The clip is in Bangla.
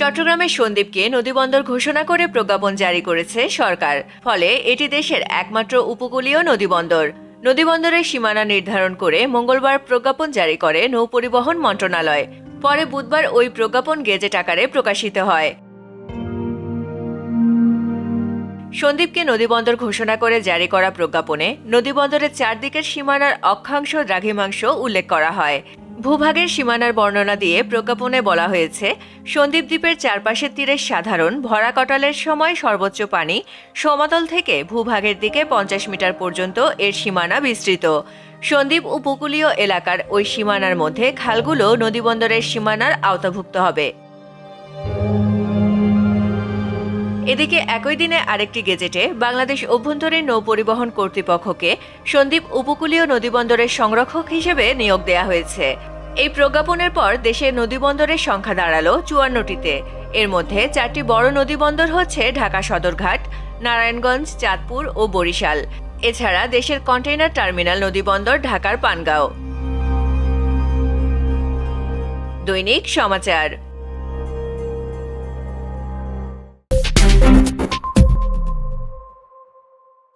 চট্টগ্রামের সন্দ্বীপকে নদীবন্দর ঘোষণা করে প্রজ্ঞাপন জারি করেছে সরকার। ফলে এটি দেশের একমাত্র উপকূলীয় নদীবন্দর। নদীবন্দরের সীমানা নির্ধারণ করে মঙ্গলবার প্রজ্ঞাপন জারি করে নৌপরিবহন মন্ত্রণালয়। পরে বুধবার ওই প্রজ্ঞাপন গেজেট আকারে প্রকাশিত হয়। সন্দ্বীপকে নদীবন্দর ঘোষণা করে জারি করা প্রজ্ঞাপনে নদীবন্দরের চারদিকের সীমানার অক্ষাংশ দ্রাঘিমাংশ উল্লেখ করা হয়। ভূভাগের সীমানার বর্ণনা দিয়ে প্রজ্ঞাপনে বলা হয়েছে সন্দ্বীপ দ্বীপের চারপাশের তীরের সাধারণ ভরা কটালের সময় সর্বোচ্চ পানি সমতল থেকে ভূভাগের দিকে পঞ্চাশ মিটার পর্যন্ত এর সীমানা বিস্তৃত। সন্দ্বীপ উপকূলীয় এলাকার ওই সীমানার মধ্যে খালগুলো নদীবন্দরের সীমানার আওতাভুক্ত হবে। এদিকে একই দিনে আরেকটি গেজেটে বাংলাদেশ অভ্যন্তরীণ নৌ পরিবহন কর্তৃপক্ষকে সন্দ্বীপ উপকূলীয় নদীবন্দরের সংরক্ষক হিসেবে নিয়োগ দেওয়া হয়েছে। এই প্রজ্ঞাপনের পর দেশের নদীবন্দরের সংখ্যা দাঁড়াল চুয়ান্নটিতে। এর মধ্যে চারটি বড় নদীবন্দর হচ্ছে ঢাকা সদরঘাট, নারায়ণগঞ্জ, চাঁদপুর ও বরিশাল। এছাড়া দেশের কন্টেইনার টার্মিনাল নদীবন্দর ঢাকার পানগাঁও। দৈনিক সমাচার।